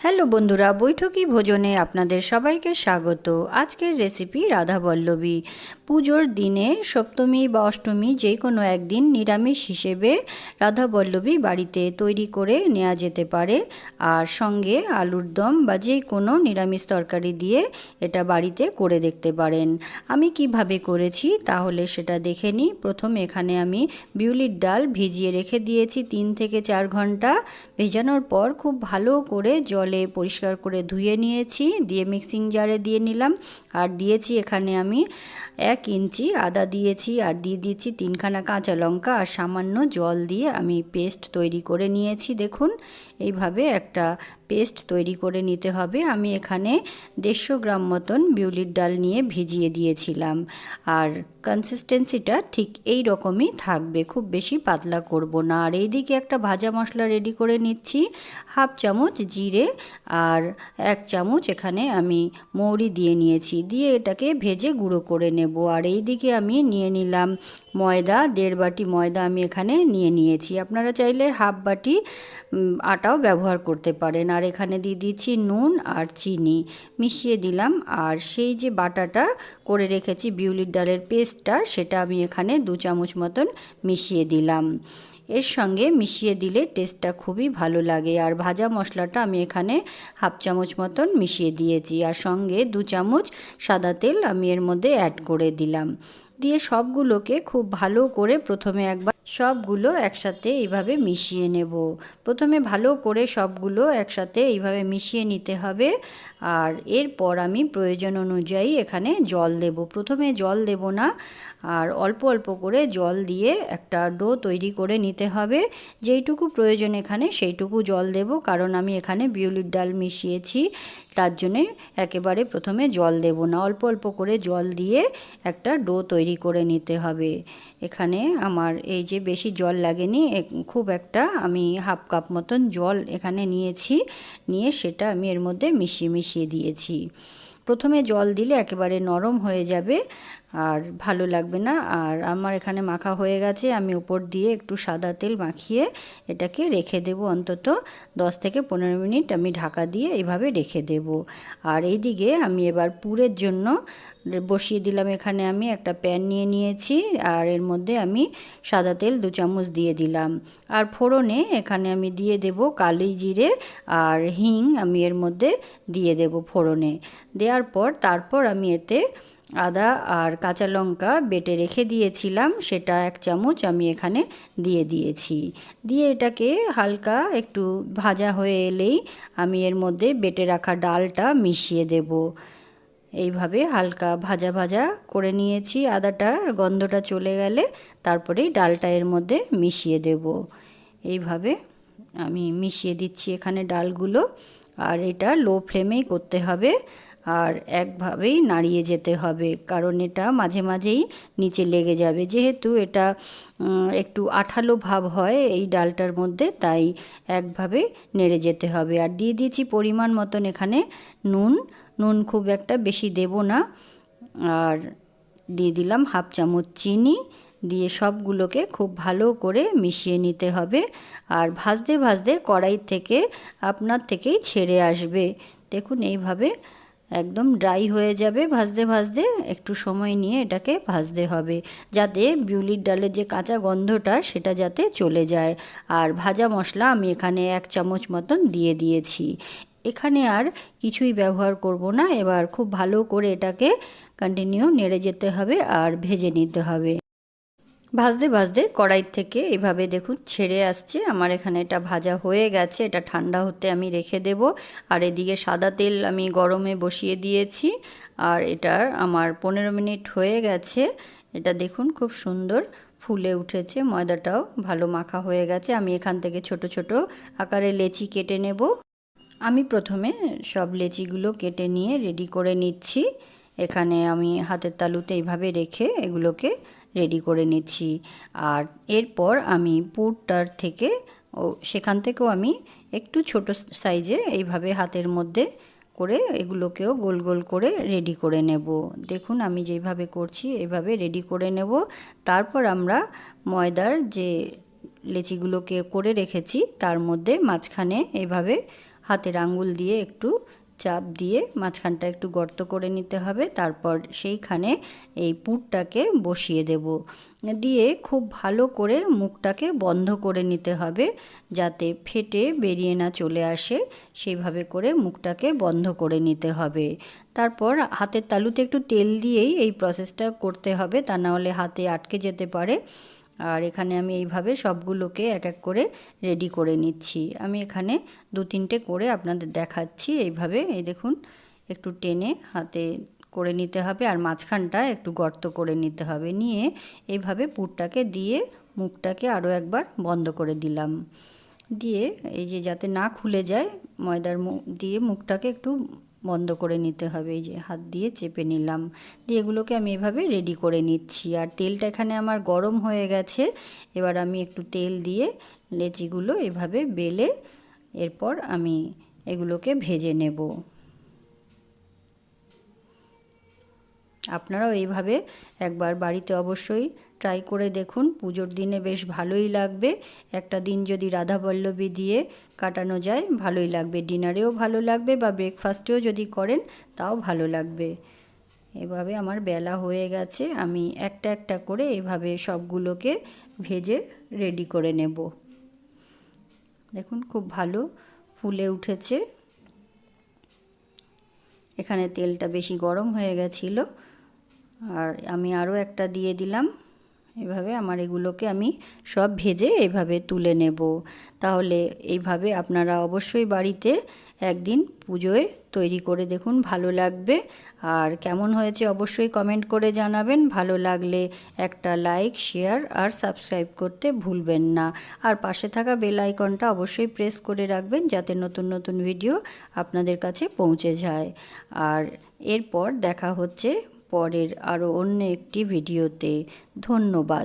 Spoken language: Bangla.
হ্যালো বন্ধুরা, বৈঠকি ভোজনে আপনাদের সবাইকে স্বাগত। আজকের রেসিপি রাধা বল্লভী পুজোর দিনে সপ্তমী বা অষ্টমী যে কোনো একদিন নিরামিষ হিসেবে রাধা বল্লভী বাড়িতে তৈরি করে নেওয়া যেতে পারে। আর সঙ্গে আলুর দম বা যে কোনো নিরামিষ তরকারি দিয়ে এটা বাড়িতে করে দেখতে পারেন। আমি কীভাবে করেছি তাহলে সেটা দেখে নিই। প্রথম এখানে আমি বিউলির ডাল ভিজিয়ে রেখে দিয়েছি তিন থেকে চার ঘণ্টা। ভেজানোর পর খুব ভালো করে জলে পরিষ্কার করে ধুয়ে নিয়েছি, দিয়ে মিক্সিং জারে দিয়ে নিলাম। আর দিয়েছি এখানে আমি এক ইঞ্চি আদা দিয়েছি আর দিয়ে দিয়েছি তিনখানা কাঁচা লঙ্কা আর সামান্য জল দিয়ে আমি পেস্ট তৈরি করে নিয়েছি। দেখুন, এইভাবে একটা পেস্ট তৈরি করে নিতে হবে। আমি এখানে দেড়শো গ্রাম মতন বিউলির ডাল নিয়ে ভিজিয়ে দিয়েছিলাম। আর কনসিস্টেন্সিটা ঠিক এই রকমই থাকবে, খুব বেশি পাতলা করব না। আর এইদিকে একটা ভাজা মশলা রেডি করে নিচ্ছি, হাফ চামচ জিরে আর এক চামচ এখানে আমি মৌরি দিয়ে নিয়েছি। দিয়ে এটাকে ভেজে গুঁড়ো করে নেব। আর এই দিকে আমি নিয়ে নিলাম ময়দা, দেড় বাটি ময়দা আমি এখানে নিয়ে নিয়েছি। আপনারা চাইলে হাফ বাটি আটাও ব্যবহার করতে পারেন। আর এখানে দিয়ে দিচ্ছি নুন আর চিনি। মিশিয়ে দিলাম আর সেই যে বাটাটা করে রেখেছি বিউলির ডালের পেস্টটা, সেটা আমি এখানে দু চামচ মতন মিশিয়ে দিলাম। এর সঙ্গে মিশিয়ে দিলে টেস্টটা খুবই ভালো লাগে। আর ভাজা মশলাটা আমি এখানে হাফ চামচ মতন মিশিয়ে দিয়েছি। আর সঙ্গে দু চামচ সাদা তেল আমি এর মধ্যে অ্যাড করে দিলাম। দিয়ে সবগুলোকে খুব ভালো করে প্রথমে একবার সবগুলো একসাথে এইভাবে মিশিয়ে নেব। প্রথমে ভালো করে সবগুলো একসাথে এইভাবে মিশিয়ে নিতে হবে। আর এরপর আমি প্রয়োজন অনুযায়ী এখানে জল দেব। প্রথমে জল দেব না, আর অল্প অল্প করে জল দিয়ে একটা ডো তৈরি করে নিতে হবে। যেইটুকু প্রয়োজন এখানে সেইটুকু জল দেব, কারণ আমি এখানে বিউলির ডাল মিশিয়েছি, তার জন্যে একেবারে প্রথমে জল দেব না। অল্প অল্প করে জল দিয়ে একটা ডো তৈরি করে নিতে হবে। এখানে আমার এই যে বেশি জল লাগেনি খুব একটা আমি হাফ কাপ মতন জল এখানে নিয়েছি, নিয়ে সেটা আমি এর মধ্যে মিশিয়ে মিশিয়ে দিয়েছি। প্রথমে জল দিলে একেবারে নরম হয়ে যাবে আর ভালো লাগবে না। আর আমার এখানে মাখা হয়ে গেছে, আমি উপর দিয়ে একটু সাদা তেল মাখিয়ে এটাকে রেখে দেব অন্তত 10 থেকে পনেরো মিনিট আমি ঢাকা দিয়ে এইভাবে রেখে দেব। আর এই দিকে আমি এবার পুরের জন্য বসিয়ে দিলাম এখানে আমি একটা প্যান নিয়ে নিয়েছি, আর এর মধ্যে আমি সাদা তেল দু চামচ দিয়ে দিলাম। আর ফোড়নে এখানে আমি দিয়ে দেব কালি জিরে আর হিং আমি এর মধ্যে দিয়ে দেব ফোড়নে। দেওয়ার পর তারপর আমি এতে আদা আর কাঁচা লঙ্কা বেটে রেখে দিয়েছিলাম। সেটা এক চামচ আমি এখানে দিয়ে দিয়েছি। দিয়ে এটাকে হালকা একটু ভাজা হয়ে এলেই আমি এর মধ্যে বেটে রাখা ডালটা মিশিয়ে দেব। এইভাবে হালকা ভাজা ভাজা করে নিয়েছি। আদাটার গন্ধটা চলে গেলে তারপরেই ডালটা এর মধ্যে মিশিয়ে দেব। এইভাবে আমি মিশিয়ে দিচ্ছি এখানে ডালগুলো। আর এটা লো ফ্লেমেই করতে হবে। আর একভাবেই নাড়িয়ে যেতে হবে, কারণ এটা মাঝে মাঝেই নিচে লেগে যাবে। যেহেতু এটা একটু আঠালো ভাব হয় এই ডালটার মধ্যে, তাই একভাবে নেড়ে যেতে হবে। আর দিয়ে দিয়েছি পরিমাণ মতন এখানে নুন। নুন খুব একটা বেশি দেব না। আর দিয়ে দিলাম হাফ চামচ চিনি। দিয়ে সবগুলোকে খুব ভালো করে মিশিয়ে নিতে হবে। আর ভাজতে ভাজতে কড়াই থেকে, আপনার থেকেই ছেড়ে আসবে। দেখুন, এইভাবে একদম ড্রাই হয়ে যাবে, ভাজতে ভাজতে একটু সময় নিয়ে এটাকে ভাজতে হবে, যাতে বিউলির ডালের যে কাঁচা গন্ধটা সেটা যাতে চলে যায়। আর ভাজা মশলা আমি এখানে এক চামচ মতন দিয়ে দিয়েছি। এখানে আর কিছুই ব্যবহার করব না, এবার খুব ভালো করে এটাকে কন্টিনিউ নেড়ে যেতে হবে আর ভেজে নিতে হবে। ভাজতে ভাজতে কড়াই থেকে এভাবে দেখুন ছেড়ে আসছে। আমার এখানে এটা ভাজা হয়ে গেছে, এটা ঠান্ডা হতে আমি রেখে দেব। আর এদিকে সাদা তেল আমি গরমে বসিয়ে দিয়েছি। আর এটার আমার পনেরো মিনিট হয়ে গেছে। এটা দেখুন খুব সুন্দর ফুলে উঠেছে, ময়দাটাও ভালো মাখা হয়ে গেছে। আমি এখান থেকে ছোট ছোট আকারে লেচি কেটে নেব। আমি প্রথমে সব লেচিগুলো কেটে নিয়ে রেডি করে নিচ্ছি। এখানে আমি হাতের তালুতে এইভাবে রেখে এগুলোকে রেডি করে নিচ্ছি। আর এরপর আমি পুরটার থেকে ও সেখান থেকেও আমি একটু ছোট সাইজে এইভাবে হাতের মধ্যে করে এগুলোকেও গোল গোল করে রেডি করে নেব। দেখুন আমি যেইভাবে করছি এইভাবে রেডি করে নেব। তারপর আমরা ময়দার যে লেচিগুলোকে করে রেখেছি তার মধ্যে মাঝখানে এভাবে হাতের আঙ্গুল দিয়ে একটু চাপ দিয়ে মাঝখানটা একটু গর্ত করে নিতে হবে। তারপর সেইখানে এই পুরটাকে বসিয়ে দেব। দিয়ে খুব ভালো করে মুখটাকে বন্ধ করে নিতে হবে যাতে ফেটে বেরিয়ে না চলে আসে। সেইভাবে করে মুখটাকে বন্ধ করে নিতে হবে। তারপর হাতের তালুতে একটু তেল দিয়েই এই প্রসেসটা করতে হবে। তা নাহলে হাতে আটকে যেতে পারে। আর এখানে আমি এইভাবে সবগুলোকে এক এক করে রেডি করে নিচ্ছি। আমি এখানে দু তিনটে করে আপনাদের দেখাচ্ছি। এইভাবে এই দেখুন, একটু টেনে হাতে করে নিতে হবে আর মাঝখানটা একটু গর্ত করে নিতে হবে। নিয়ে এইভাবে পুরটাকে দিয়ে মুখটাকে আরও একবার বন্ধ করে দিলাম। দিয়ে এই যে যাতে না খুলে যায়, ময়দার মুখ দিয়ে মুখটাকে একটু বন্ধ করে নিতে হবে, এই যে হাত দিয়ে চেপে নিলাম। দিয়ে এগুলোকে আমি এভাবে রেডি করে নিচ্ছি। আর তেলটা এখানে আমার গরম হয়ে গেছে, এবার আমি একটু তেল দিয়ে লেচিগুলো এভাবে বেলে এরপর আমি এগুলোকে ভেজে নেব। আপনারাও এইভাবে একবার বাড়িতে অবশ্যই ট্রাই করে দেখুন। পুজোর দিনে বেশ ভালোই লাগবে। একটা দিন যদি রাধাবল্লভী দিয়ে কাটানো যায়, ভালোই লাগবে। ডিনারেও ভালো লাগবে বা ব্রেকফাস্টেও যদি করেন, তাও ভালো লাগবে। এভাবে আমার বেলা হয়ে গেছে। আমি একটা একটা করে এভাবে সবগুলোকে ভেজে রেডি করে নেব। দেখুন খুব ভালো ফুলে উঠেছে। এখানে তেলটা বেশি গরম হয়ে গেছিল। আর আমি আরও একটা দিয়ে দিলাম। এভাবে আমার এগুলোকে আমি সব ভেজে এভাবে তুলে নেব। তাহলে এইভাবে আপনারা অবশ্যই বাড়িতে একদিন পুজোয় তৈরি করে দেখুন, ভালো লাগবে। আর কেমন হয়েছে অবশ্যই কমেন্ট করে জানাবেন। ভালো লাগলে একটা লাইক, শেয়ার আর সাবস্ক্রাইব করতে ভুলবেন না। আর পাশে থাকা বেল আইকনটা অবশ্যই প্রেস করে রাখবেন যাতে নতুন নতুন ভিডিও আপনাদের কাছে পৌঁছে যায়। আর এরপর দেখা হচ্ছে পরের আরও অন্য একটি ভিডিওতে ধন্যবাদ।